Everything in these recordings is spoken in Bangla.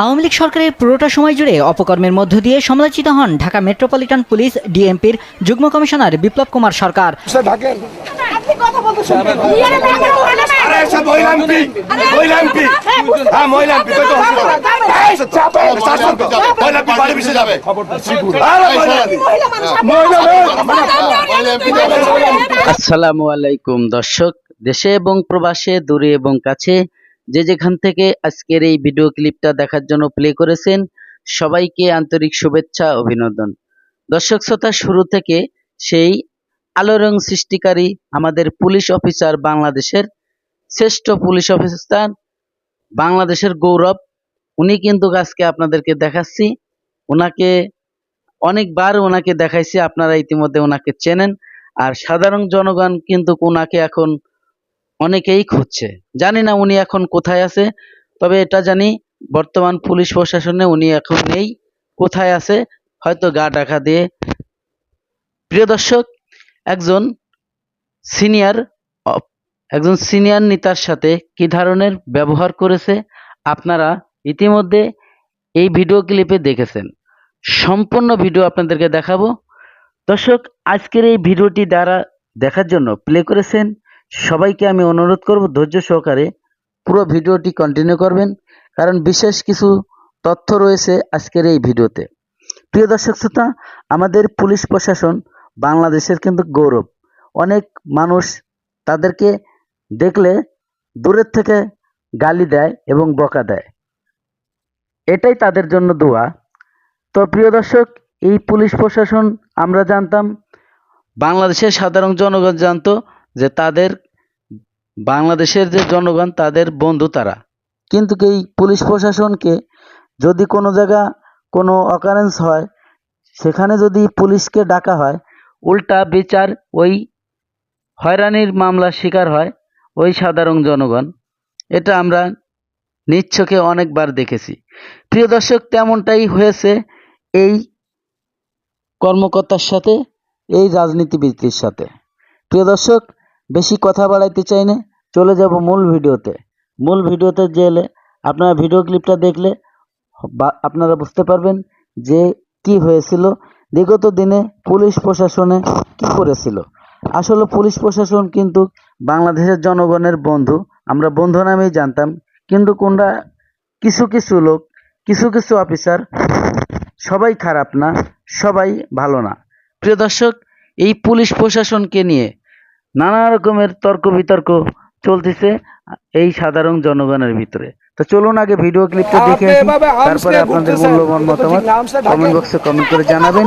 আওয়ামী লীগ সরকারের পুরোটা সময় জুড়ে অপকর্মের মধ্য দিয়ে সমালোচিত হন ঢাকা মেট্রোপলিটন পুলিশ ডিএমপির যুগ্ম কমিশনার বিপ্লব কুমার সরকার। হ্যাঁ আসসালামু আলাইকুম দর্শক। দেশে এবং প্রবাসে, দূরে এবং কাছে, যে যেখান থেকে আজকের এই ভিডিও ক্লিপটা দেখার জন্য প্লে করেছেন, সবাইকে আন্তরিক শুভেচ্ছা, অভিনন্দন। দর্শক শ্রোতা, শুরু থেকে সেই আলোড়ন সৃষ্টিকারী আমাদের পুলিশ অফিসার বাংলাদেশের শ্রেষ্ঠ পুলিশ অফিসার বাংলাদেশের গৌরব, উনি কিন্তু আজকে আপনাদেরকে দেখাচ্ছি। ওনাকে অনেকবার ওনাকে দেখাইছি, আপনারা ইতিমধ্যে ওনাকে চেনেন। আর সাধারণ জনগণ কিন্তু ওনাকে এখন অনেকেই খুঁজছে। জানি না উনি এখন কোথায় আছে, তবে এটা জানি বর্তমান পুলিশ প্রশাসনে উনি এখন নেই, কোথায় আছে, হয়তো গা ঢাকা দিয়ে। প্রিয় দর্শক, একজন সিনিয়র একজন সিনিয়র নেতার সাথে কি ধরনের ব্যবহার করেছে, আপনারা ইতিমধ্যে এই ভিডিও ক্লিপে দেখেছেন। সম্পূর্ণ ভিডিও আপনাদেরকে দেখাবো। দর্শক, আজকের এই ভিডিওটি দ্বারা দেখার জন্য প্লে করেছেন সবাইকে আমি অনুরোধ করব ধৈর্য সহকারে পুরো ভিডিওটি কন্টিনিউ করবেন, কারণ বিশেষ কিছু তথ্য রয়েছে আজকের এই ভিডিওতে। প্রিয় দর্শক শ্রোতা, আমাদের পুলিশ প্রশাসন বাংলাদেশের কিন্তু গৌরব। অনেক মানুষ তাদেরকে দেখলে দূরের থেকে গালি দেয় এবং বকা দেয়। এটাই তাদের জন্য দোয়া। তো প্রিয় দর্শক, এই পুলিশ প্রশাসন আমরা জানতাম, বাংলাদেশের সাধারণ জনগণ জানতো যে তাদের বাংলাদেশের যে জনগণ, তাদের বন্ধু তারা। কিন্তু এই পুলিশ প্রশাসনকে যদি কোনো জায়গা কোনো অকারেন্স হয়, সেখানে যদি পুলিশকে ডাকা হয়, উল্টা বিচার ওই হয়রানির মামলার শিকার হয় ওই সাধারণ জনগণ, এটা আমরা নিচ্ছকে অনেকবার দেখেছি। প্রিয় দর্শক, তেমনটাই হয়েছে এই কর্মকর্তার সাথে, এই রাজনীতিবিদটির সাথে। প্রিয় দর্শক বেশি কথা বাড়াইতে চাই না, চলে যাব মূল ভিডিওতে। মূল ভিডিওতে গেলে আপনারা ভিডিও ক্লিপটা দেখলে আপনারা বুঝতে পারবেন যে কি হয়েছিল। বিগত দিনে পুলিশ প্রশাসনে কি করেছিল? আসলে পুলিশ প্রশাসন কিন্তু বাংলাদেশের জনগণের বন্ধু, আমরা বন্ধু নামেই জানতাম, কিন্তু কোনটা কিছু কিছু লোক, কিছু কিছু অফিসার, সবাই খারাপ না, সবাই ভালো না। প্রিয় দর্শক, এই পুলিশ প্রশাসনকে নিয়ে নানা রকমের তর্ক বিতর্ক চলতেছে এই সাধারণ জনগণের ভিতরে। তো চলুন আগে ভিডিও ক্লিপটা দেখে আসি তারপরে আপনাদের মূল্যবান মতামত কমেন্ট বক্সে কমেন্ট করে জানাবেন।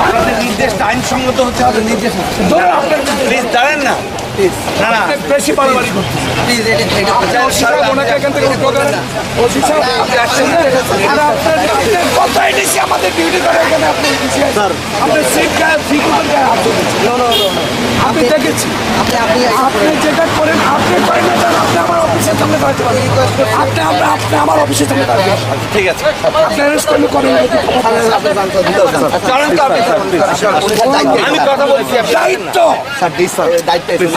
আপনাদের নির্দেশটা আইনসঙ্গত হচ্ছে আমাদের নির্দেশ দাঁড়ান না। না না বেশি বাড়াবাড়ি নিছি আমাদের ডিউটি করে এখানে আপনি আপনি সিট গায়ে ফিকুটের গায়ে হাত তুলেছেন দেখেছি আপনি যেটা করেন আপনি করেন না আপনি আমার অফিসের সামনে দাঁড়াতে পারেন আপনি আমরা আপনি আমার অফিসের সামনে দাঁড়াতে পারেন ঠিক আছে আপনি অ্যারেস্ট করলে করেন আমি কথা বলছি দায়িত্ব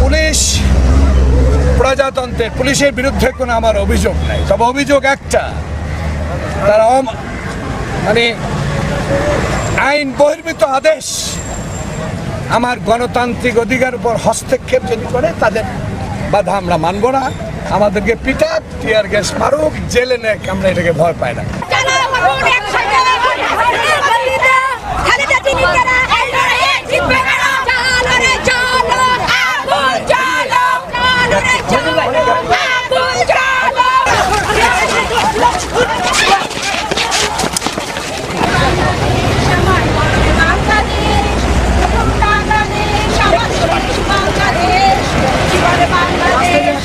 পুলিশ, প্রজাতন্ত্রের পুলিশের বিরুদ্ধে কোনো আমার অভিযোগ নাই। তবে অভিযোগ একটা, তারা মানে আইন বহির্ভূত আদেশ আমার গণতান্ত্রিক অধিকার উপর হস্তক্ষেপ যদি করে, তাদের বাধা আমরা মানব না। আমাদেরকে পিটাক, টিয়ার গ্যাস মারুক, জেলে নেক, আমরা এটাকে ভয় পাই না চলো করুন একসাথে খালেদা জিনিসেরা এই লড়াইয়ে জিতবে কারা চলো রে চলো আগুন চলো চলো রে চলো আগুন চলো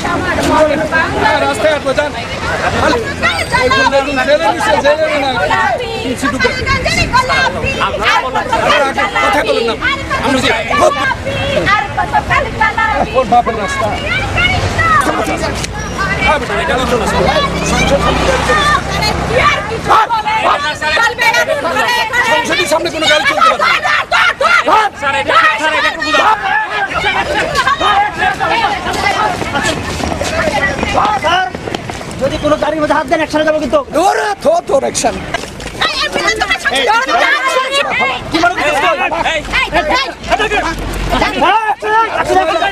হ্যাঁ, রাস্তায় আসব যান জেলে নিছে, জেলে না। কিছু ঢুকে। কথা বলুন না। ওর বাপের রাস্তা হ্যাঁ। সংসদের সামনে কোনো গাড়ি চলতে যদি কোনো গাড়ির মধ্যে হাত দেন একসাথে যাব কিন্তু ওরে থো তোর অ্যাকশন কি মনে Bye.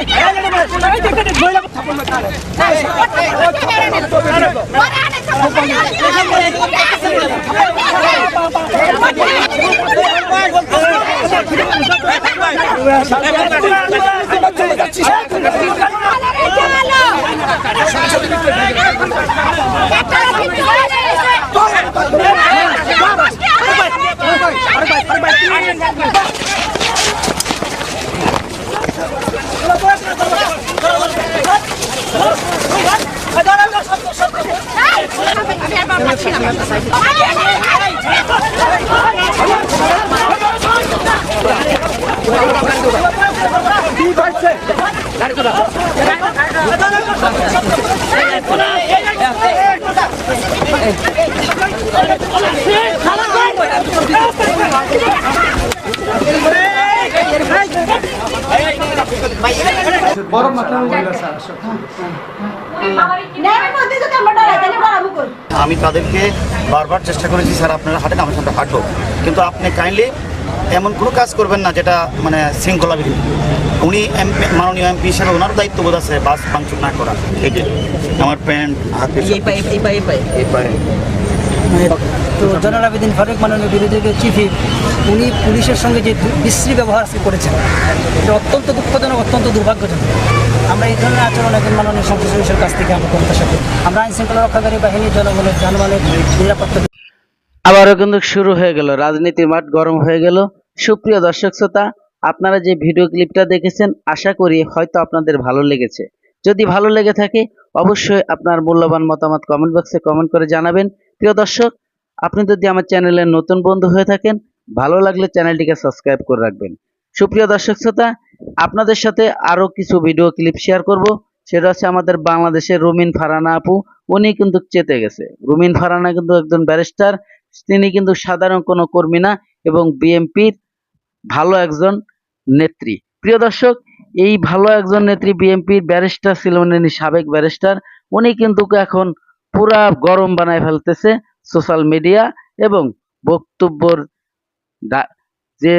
চলে যাচ্ছিস আমি তাদেরকে বারবার চেষ্টা করেছি স্যার আপনারা হাঁটেন আমার সাথে হাঁটো। কিন্তু আপনি কাইন্ডলি এমন কোনো কাজ করবেন না যেটা মানে শৃঙ্খলা বিধি উনি এমপি মাননীয় এমপি হিসেবে ওনার দায়িত্ববোধ আছে বাস ভাঙচুর না করা। এই যে আমার প্যান্ট হাতে এই পায়ে তো জনাল আবেদিন ফারুক মাননীয় বিরোধী দলের চিফ উনি পুলিশের সঙ্গে যে বিশ্রী ব্যবহার আজকে করেছেন, এটা অত্যন্ত দুঃখজনক, অত্যন্ত দুর্ভাগ্যজনক। আমরা এই ধরনের আচরণ একজন মাননীয় সংসদ সদস্যের কাছ থেকে আমরা প্রত্যাশা করি আমরা আইন শৃঙ্খলা রক্ষাকারী বাহিনী জনগণের জানমালের নিরাপত্তা আবারও কিন্তু শুরু হয়ে গেল, রাজনীতির মাঠ গরম হয়ে গেল। সুপ্রিয় দর্শক শ্রোতা, আপনারা যে ভিডিও ক্লিপটা দেখেছেন, আশা করি হয়তো আপনাদের ভালো লেগেছে। যদি ভালো লেগে থাকে, অবশ্যই আপনার মূল্যবান মতামত কমেন্ট বক্সে কমেন্ট করে জানাবেন। প্রিয় দর্শক আপনি যদি আমার চ্যানেলের নতুন বন্ধু হয়ে থাকেন, ভালো লাগলে চ্যানেলটিকে সাবস্ক্রাইব করে রাখবেন। সুপ্রিয় দর্শক শ্রোতা, আপনাদের সাথে আরও কিছু ভিডিও ক্লিপ শেয়ার করব। সেটা হচ্ছে আমাদের বাংলাদেশের রুমিন ফারানা আপু। উনি কিন্তু চেতে গেছে। রুমিন ফারানা কিন্তু একজন ব্যারিস্টার। তিনি কিন্তু সাধারণ কোনো কর্মী না এবং বিএমপির ভালো একজন নেত্রী। প্রিয় দর্শক, এই ভালো একজন নেত্রী বিএমপির ব্যারিস্টার ছিলেন উনি সাবেক ব্যারিস্টার। উনি কিন্তু এখন পুরা গরম বানায় ফেলতেছে। সোশ্যাল মিডিয়া এবং বক্তব্যর যে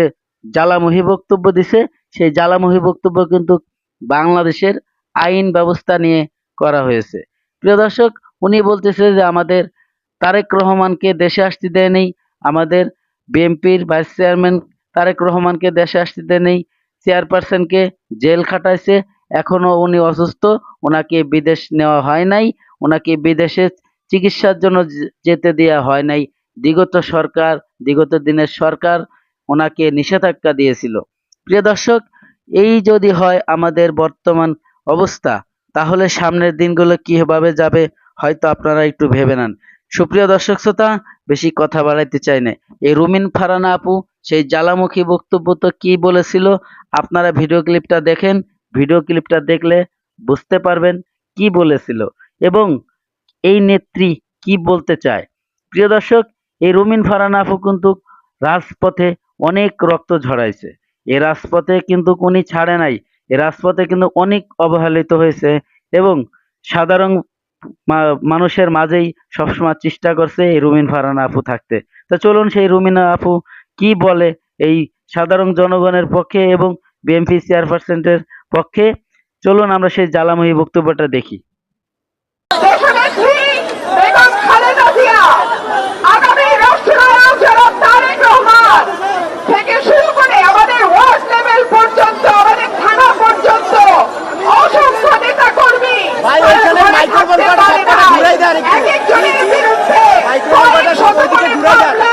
জ্বালামহী বক্তব্য দিছে, সেই জ্বালামহী বক্তব্য কিন্তু বাংলাদেশের আইন ব্যবস্থা নিয়ে করা হয়েছে। প্রিয় দর্শক, উনি বলতেছে যে আমাদের তারেক রহমানকে দেশে আসতে দেয়নি, আমাদের বিএনপির ভাইস চেয়ারম্যান তারেক রহমানকে দেশে আসতে দেয়নি, চেয়ারপারসনকে জেল খাটাইছে, এখনও উনি অসুস্থ, ওনাকে বিদেশ নেওয়া হয় নাই, ওনাকে বিদেশে চিকিৎসার জন্য যেতে দেওয়া হয় নাই। বিগত সরকার, বিগত দিনের সরকার ওনাকে নিষেধাজ্ঞা দিয়েছিল। প্রিয় দর্শক, এই যদি হয় আমাদের বর্তমান অবস্থা, তাহলে সামনের দিনগুলো কীভাবে যাবে হয়তো আপনারা একটু ভেবে নেন। সুপ্রিয় দর্শক শ্রোতা, বেশি কথা বাড়াইতে চাই না। এই রুমিন ফারানা আপু, সেই জ্বালামুখী বক্তব্য তো কি বলেছিল, আপনারা ভিডিও ক্লিপটা দেখেন। ভিডিও ক্লিপটা দেখলে বুঝতে পারবেন কি বলেছিল। এবং এই নেত্রী কি বলতে চায়? প্রিয় দর্শক, এই রুমিন ফারানাফু কিন্তু রাজপথে অনেক রক্ত ঝরাইছে। এ রাজপথে কিন্তু উনি ছাড়ে নাই। এ রাজপথে কিন্তু অনেক অবহেলিত হয়েছে এবং সাধারণ মানুষের মাঝেই সবসময় চেষ্টা করছে এই রুমিন ফারানা আপু থাকতে। তো চলুন সেই রুমিন আপু কি বলে এই সাধারণ জনগণের পক্ষে এবং বিএমপি চেয়ারপারসেন্টের পক্ষে? চলুন আমরা সেই জ্বালাময়ী বক্তব্যটা দেখি। আইকন ঘুরাই দেন আইকন ঘুরাই দেন